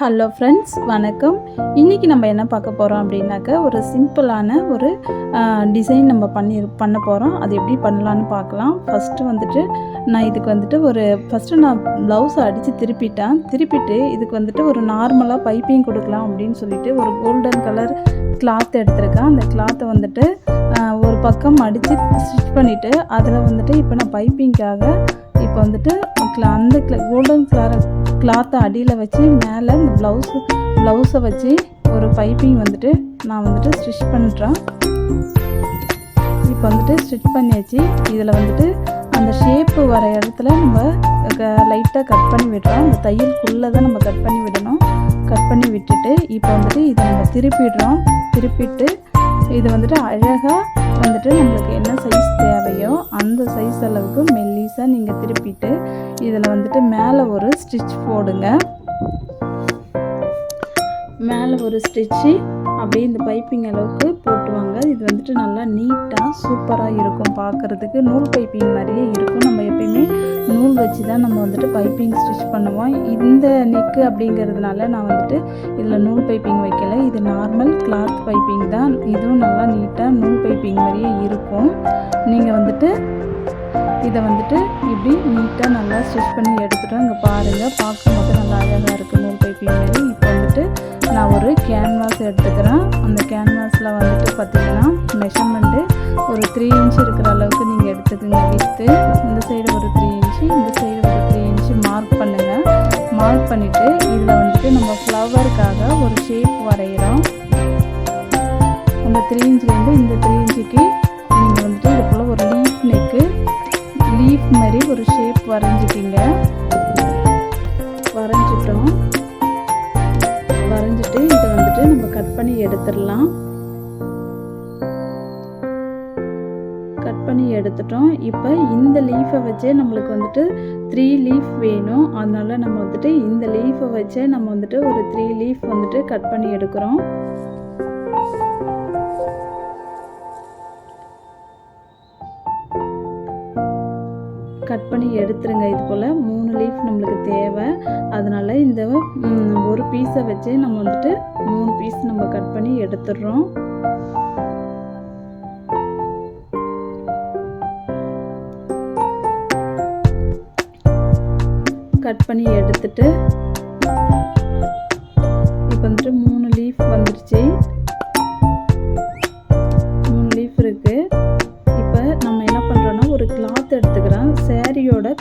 Hello friends வணக்கம். இன்றைக்கி நம்ம என்ன பார்க்க போகிறோம் அப்படின்னாக்க ஒரு சிம்பிளான ஒரு டிசைன் நம்ம பண்ணி பண்ண போகிறோம் அது எப்படி பண்ணலான்னு பார்க்கலாம். ஃபஸ்ட்டு வந்துட்டு நான் இதுக்கு வந்துட்டு ஒரு ஃபஸ்ட்டு நான் ப்ளவுஸை அடித்து திருப்பிட்டேன். திருப்பிட்டு இதுக்கு வந்துட்டு ஒரு நார்மலாக பைப்பிங் கொடுக்கலாம் அப்படின்னு சொல்லிட்டு ஒரு கோல்டன் கலர் கிளாத் எடுத்திருக்கேன். அந்த கிளாத்தை வந்துட்டு ஒரு பக்கம் அடித்து ஸ்டிச் பண்ணிவிட்டு அதில் வந்துட்டு இப்போ நான் பைப்பிங்க்காக இப்போ வந்துட்டு அந்த கோல்டன் கலர் கிளாத்தை அடியில் வச்சு மேலே இந்த ப்ளவுஸ் ப்ளவுஸை வச்சு ஒரு பைப்பிங் வந்துட்டு நான் வந்துட்டு ஸ்டிச் பண்ணுறேன் இப்போ வந்துட்டு ஸ்டிச் பண்ணியாச்சு. இதில் வந்துட்டு அந்த ஷேப்பு வர இடத்துல நம்ம லைட்டாக கட் பண்ணி விடுறோம். அந்த தையலுக்குள்ளே தான் நம்ம கட் பண்ணி விடணும். கட் பண்ணி விட்டுட்டு இப்போ வந்துட்டு இதை நம்ம திருப்பிடுறோம். திருப்பிட்டு இது வந்துட்டு அழகாக வந்துட்டு நம்மளுக்கு என்ன சைஸ் தேவையோ அந்த சைஸ் அளவுக்கு மெல்லிஸாக நீங்கள் திருப்பிட்டு இதில் வந்துட்டு மேலே ஒரு ஸ்டிச் போடுங்க. மேலே ஒரு ஸ்டிச்சு அப்படியே இந்த பைப்பிங் அளவுக்கு போட்டுவாங்க. இது வந்துட்டு நல்லா நீட்டாக சூப்பராக இருக்கும் பார்க்குறதுக்கு. நூல் பைப்பிங் மாதிரியே இருக்கும். நூல் வச்சு தான் நம்ம வந்துட்டு பைப்பிங் ஸ்டிச் பண்ணுவோம். இந்த நெக்கு அப்படிங்கிறதுனால நான் வந்துட்டு இதில் நூல் பைப்பிங் வைக்கல. இது நார்மல் கிளாத் பைப்பிங் தான். இதுவும் நல்லா நீட்டாக நூல் பைப்பிங் மாதிரியே இருக்கும். நீங்கள் வந்துட்டு இதை வந்துட்டு இப்படி நீட்டாக நல்லா ஸ்டிச் பண்ணி எடுத்துட்டோம் இங்கே பாருங்கள் பார்க்கும்போது நல்லா அழகாக இருக்குது நூல் பைப்பிங் மாதிரி நான் ஒரு கேன்வாஸ் எடுத்துக்கிறேன். அந்த கேன்வாஸில் வந்துட்டு பார்த்திங்கன்னா மெஷர்மெண்ட்டு ஒரு த்ரீ இன்ச் இருக்கிற அளவுக்கு நீங்கள் எடுத்துக்கோங்க வித்து இந்த சைடு ஒரு த்ரீ இன்ச்சு இந்த சைடு ஒரு த்ரீ இன்ச்சு மார்க் பண்ணுங்கள் மார்க் பண்ணிவிட்டு இதில் வந்துட்டு நம்ம ஃப்ளவருக்காக ஒரு ஷேப் வரைகிறோம் அந்த த்ரீ இன்ச்லேருந்து இந்த த்ரீ இன்ச்சுக்கு நீங்கள் வந்துட்டு இது போல் ஒரு லீஃப் நெக்கு லீஃப் மாதிரி ஒரு ஷேப் வரைஞ்சிட்டிங்க. வரைஞ்சிட்டோம். வரைஞ்சிட்டு இதை வந்துட்டு நம்ம கட் பண்ணி எடுத்துடலாம். கட் பண்ணி எடுத்துட்டோம். இப்போ இந்த லீஃபை வச்சே நம்மளுக்கு வந்துட்டு த்ரீ லீஃப் வேணும். அதனால நம்ம வந்துட்டு இந்த லீஃபை வச்சே நம்ம வந்துட்டு ஒரு த்ரீ லீஃப் வந்துட்டு கட் பண்ணி எடுக்கிறோம். கட் பண்ணி எடுத்துருங்க. இது போல் மூணு லீஃப் நம்மளுக்கு தேவை. அதனால் இந்த ஒரு பீஸை வச்சு நம்ம வந்துட்டு மூணு பீஸ் நம்ம கட் பண்ணி எடுத்துடுறோம். கட் பண்ணி எடுத்துட்டு இப்போ வந்துட்டு மூணு லீஃப் வந்துருச்சு.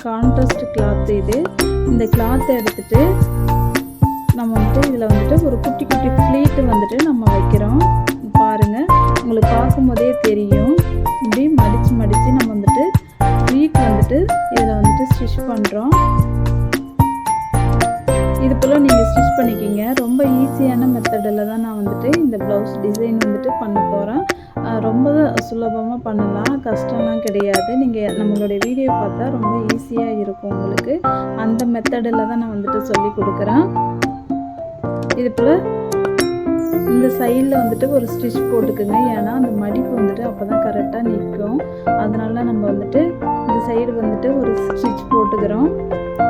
கான்ட்ராஸ்ட் கிளாத்து இது. இந்த கிளாத்தை எடுத்துட்டு நம்ம வந்துட்டு இதில் வந்துட்டு ஒரு குட்டி குட்டி ஃப்ளீட்டு வந்துட்டு நம்ம வைக்கிறோம். பாருங்கள் உங்களுக்கு பார்க்கும்போதே தெரியும். இப்படி மடித்து மடித்து நம்ம வந்துட்டு ஃப்ளீட் வந்துட்டு இதில் வந்துட்டு ஸ்டிச் பண்ணுறோம் போல் நீங்கள் ஸ்டிச் பண்ணிக்கிங்க. ரொம்ப ஈஸியான மெத்தடில் தான் நான் வந்துட்டு இந்த ப்ளவுஸ் டிசைன் வந்துட்டு பண்ண போகிறேன் ரொம்ப சுலபமாக பண்ணலாம். கஷ்டம்லாம் கிடையாது. நீங்கள் நம்மளுடைய வீடியோ பார்த்தா ரொம்ப ஈஸியாக இருக்கும் உங்களுக்கு. அந்த மெத்தடில் தான் நான் வந்துட்டு சொல்லி கொடுக்குறேன். இது போல் இந்த சைடில் வந்துட்டு ஒரு ஸ்டிச் போட்டுக்குங்க. ஏன்னா அந்த மடிப்பு வந்துட்டு அப்போ தான் கரெக்டாக நிற்கும். அதனால நம்ம வந்துட்டு இந்த சைடு வந்துட்டு ஒரு ஸ்டிச் போட்டுக்கிறோம்.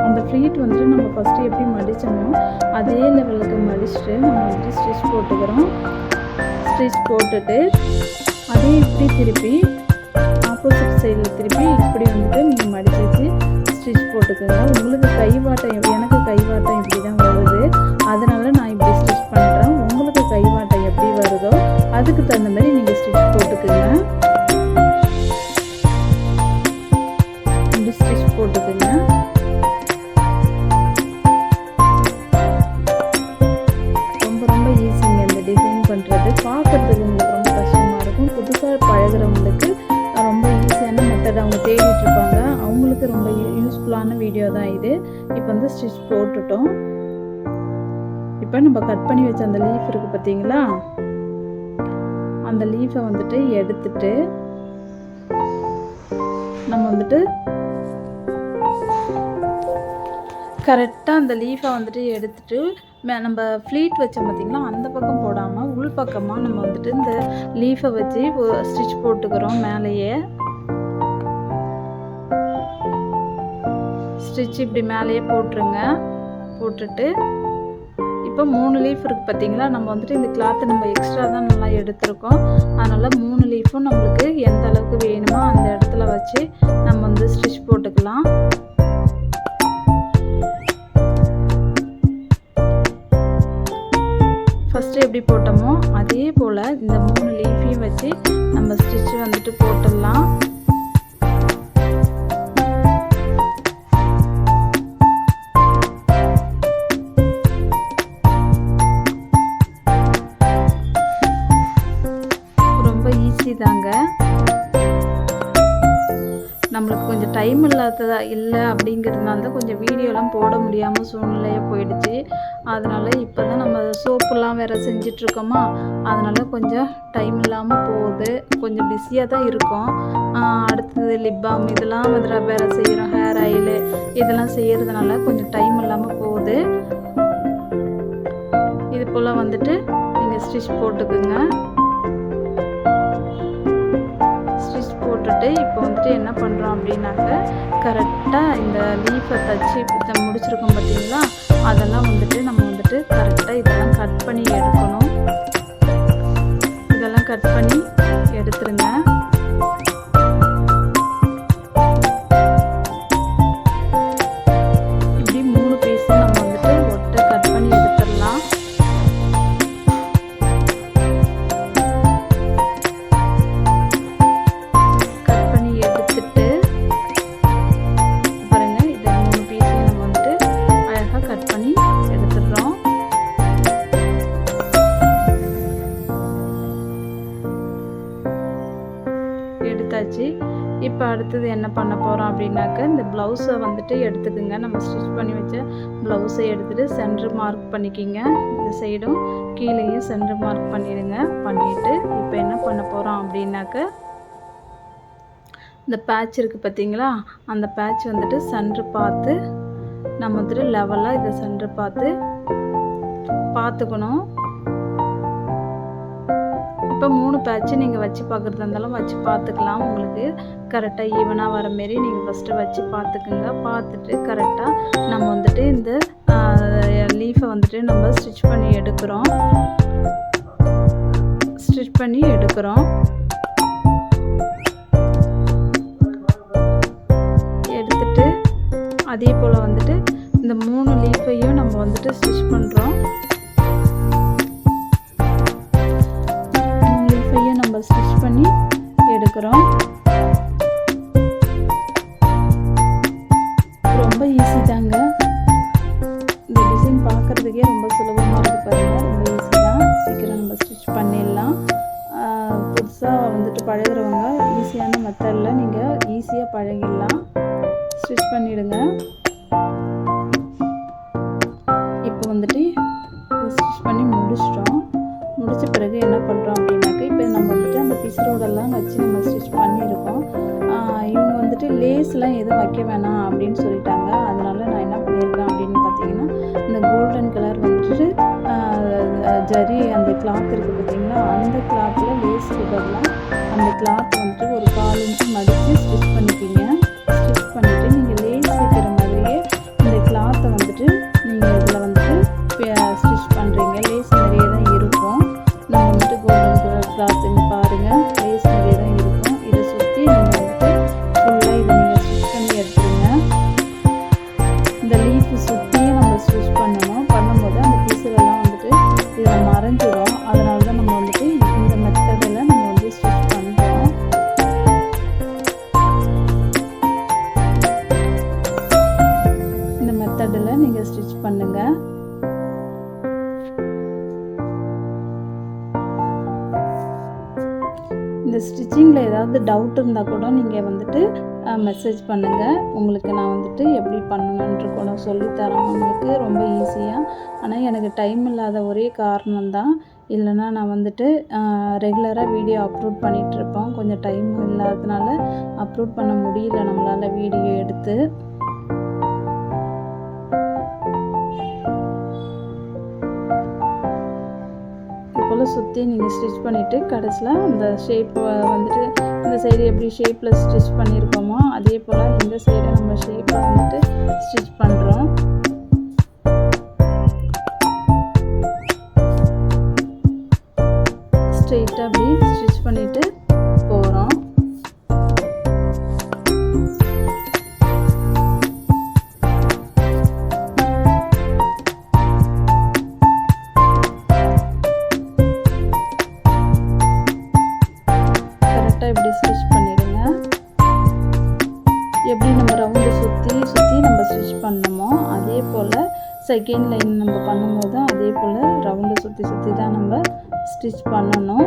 அந்த ஃப்ளீட் வந்துட்டு நம்ம ஃபஸ்ட்டு எப்படி மடித்தோமோ அதே லெவலுக்கு மடிச்சுட்டு நம்ம வந்துட்டு ஸ்டிச் போட்டுக்கிறோம். ஸ்டிச் போட்டுட்டு அதே இப்படி திருப்பி ஆப்போசிட் சைடில் திருப்பி இப்படி வந்துட்டு நீங்கள் மடித்து வச்சு ஸ்டிச் போட்டுக்கோங்க. உங்களுக்கு கைவாட்டம் வாட்டம் எனக்கு கைவாட்டம் இப்படி தான் வருது. அதனால நான் இப்படி ஸ்டிச் பண்ணுறேன் உங்களுக்கு கைவாட்டம் எப்படி வருதோ அதுக்கு தகுந்த மாதிரி பண்ணுறது பார்க்குறதுக்கு உங்களுக்கு ரொம்ப கஷ்டமாக இருக்கும். புதுசாக பழகுறவங்களுக்கு ரொம்ப ஈஸியான மெத்தட் அவங்க தேடிட்டு இருப்பாங்க. அவங்களுக்கு ரொம்ப யூஸ்ஃபுல்லான வீடியோ தான் இது. இப்போ வந்து ஸ்டிச் போட்டுட்டோம். இப்போ நம்ம கட் பண்ணி வச்ச அந்த லீஃப் இருக்குது பார்த்தீங்களா அந்த லீஃபை வந்துட்டு எடுத்துட்டு நம்ம வந்துட்டு கரெக்டாக அந்த லீஃபை வந்துட்டு எடுத்துட்டு நம்ம ஃப்ளீட் வச்சோம் பார்த்திங்கன்னா அந்த பக்கம் போடாமல் உள் பக்கமாக நம்ம வந்துட்டு இந்த லீஃபை வச்சு ஸ்டிச் போட்டுக்கிறோம் மேலேயே. ஸ்டிச் இப்படி மேலேயே போட்டுருங்க. போட்டுட்டு இப்போ மூணு லீஃப் இருக்குது பார்த்தீங்களா நம்ம வந்துட்டு இந்த கிளாத்தை நம்ம எக்ஸ்ட்ரா தான் நல்லா எடுத்திருக்கோம். அதனால் மூணு லீஃபும் நம்மளுக்கு எந்த அளவுக்கு வேணுமோ அந்த இடத்துல வச்சு நம்ம இல்லை அப்படிங்கிறதுனால தான் கொஞ்சம் வீடியோலாம் போட முடியாமல் சூழ்நிலையாக போயிடுச்சு. அதனால் இப்போ தான் நம்ம சோப்புலாம் வேறு செஞ்சிட்ருக்கோமா அதனால் கொஞ்சம் டைம் இல்லாமல் போகுது. கொஞ்சம் பிஸியாக தான் இருக்கும். அடுத்தது லிப் பாம் இதெல்லாம் வந்து வேறு செய்கிறோம் ஹேர் ஆயிலு இதெல்லாம் செய்கிறதுனால கொஞ்சம் டைம் இல்லாமல் போகுது. இது போல் வந்துட்டு நீங்கள் ஸ்டிச் போட்டுக்குங்க. போட்டுட்டு இப்போ வந்துட்டு என்ன பண்ணுறோம் அப்படின்னாக்க கரெக்டாக இந்த லீஃபை தச்சு முடிச்சிருக்கோம் பார்த்தீங்களா? அதெல்லாம் வந்துட்டு அப்படின்னாக்க இந்த ப்ளவுஸை வந்துட்டு எடுத்துக்குங்க. நம்ம ஸ்டிச் பண்ணி வச்ச ப்ளவுஸை எடுத்துகிட்டு சென்ட்ரு மார்க் பண்ணிக்கிங்க. இந்த சைடும் கீழேயும் சென்ட்ரு மார்க் பண்ணிடுங்க. பண்ணிவிட்டு இப்போ என்ன பண்ண போகிறோம் அப்படின்னாக்க இந்த பேட்ச் இருக்குது பார்த்தீங்களா அந்த பேட்ச் வந்துட்டு சென்டர் பார்த்து நம்ம வந்துட்டு லெவலாக இதை சென்டர் பார்த்து பார்த்துக்கணும். இப்போ மூணு பேட்ச் நீங்கள் வச்சு பார்க்குறதா இருந்தாலும் வச்சு பார்த்துக்கலாம் உங்களுக்கு கரெக்டாக ஈவனாக வர மாரி நீங்கள் ஃபஸ்ட்டு வச்சு பார்த்துக்குங்க பார்த்துட்டு கரெக்டாக நம்ம வந்துட்டு இந்த லீஃபை வந்துட்டு நம்ம ஸ்டிச் பண்ணி எடுக்கிறோம். ஸ்டிச் பண்ணி எடுக்கிறோம். எடுத்துட்டு அதே போல் வந்துட்டு இந்த மூணு லீஃபையும் நம்ம வந்துட்டு ஸ்டிச் பண்ணுறோம் எடுக்கிறோம் ரொம்ப ஈஸி தாங்க. இந்த டிசைன் பார்க்குறதுக்கே ரொம்ப சுலபமாக இருக்குது பாருங்கள் ரொம்ப ஈஸி தான். சீக்கிரம் நம்ம ஸ்டிச் பண்ணிடலாம். புதுசாக வந்துட்டு பழகுறவங்க ஈஸியான மெத்தடில் நீங்கள் ஈஸியாக பழகிடலாம். ஸ்டிச் பண்ணிவிடுங்க இப்போ வந்துட்டு ஸ்டிச் பண்ணி முடிச்சிட்டோம். முடிச்ச பிறகு என்ன பண்ணுறோம் வந்துட்டு வச்சு நம்ம ஸ்டிச் பண்ணியிருக்கோம். இவங்க வந்துட்டு லேஸ்லாம் எதுவும் வைக்க வேணாம் அப்படின்னு சொல்லிட்டாங்க. அதனால நான் என்ன பண்ணியிருக்கேன் அப்படின்னு பார்த்தீங்கன்னா இந்த கோல்டன் கலர் வந்துட்டு ஜரி அந்த கிளாத் இருக்குது பார்த்தீங்களா? அந்த கிளாத்தில் லேஸ் பதிலாக அந்த கிளாத் வந்துட்டு ஒரு கால் இன்ச்சு மடித்து ஸ்டிச் பண்ணிக்கிங்க ஸ்டிச்சிங்கில் ஏதாவது டவுட் இருந்தால் கூட நீங்கள் வந்துட்டு மெசேஜ் பண்ணுங்கள் உங்களுக்கு நான் வந்துட்டு எப்படி பண்ணணுன்ற கூட சொல்லித்தரேன் உங்களுக்கு ரொம்ப ஈஸியாக ஆனால் எனக்கு டைம் இல்லாத ஒரே காரணம் தான் இல்லைன்னா நான் வந்துட்டு ரெகுலராக வீடியோ அப்லோட் பண்ணிகிட்ருப்போம் கொஞ்சம் டைம் இல்லாததுனால அப்லோட் பண்ண முடியல. நம்மளால் வீடியோ எடுத்து. போல் சுற்றி நீங்கள் ஸ்டிச் பண்ணிவிட்டு கடைசியில் அந்த ஷேப் வந்துட்டு இந்த சைடு எப்படி ஷேப்பில் ஸ்டிச் பண்ணியிருக்கோமோ அதே போல் இந்த சைடு நம்ம ஷேப்பில் வந்துட்டு ஸ்டிச் பண்ணுறோம் செகண்ட் லைன் நம்ம பண்ணும்போதும் அதே போல் ரவுண்டை சுற்றி சுற்றி தான் நம்ம ஸ்டிச் பண்ணணும்.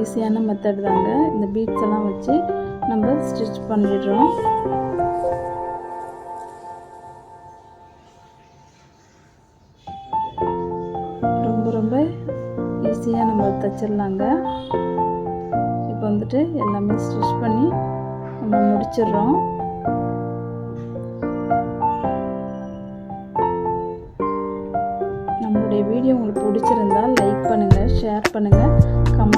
ஈஸியான மெத்தட் தாங்க. இந்த பீட்ஸ் எல்லாம் வச்சு நம்ம ஸ்டிச் பண்ணிடுறோம். ரொம்ப ரொம்ப ஈஸியாக நம்ம தைச்சிடலாங்க. இப்போ வந்துட்டு எல்லாமே ஸ்டிச் பண்ணி நம்ம முடிச்சிடுறோம். நம்மளுடைய வீடியோ உங்களுக்கு பிடிச்சிருந்தால் லைக் பண்ணுங்கள் ஷேர் பண்ணுங்கள் கமெண்ட்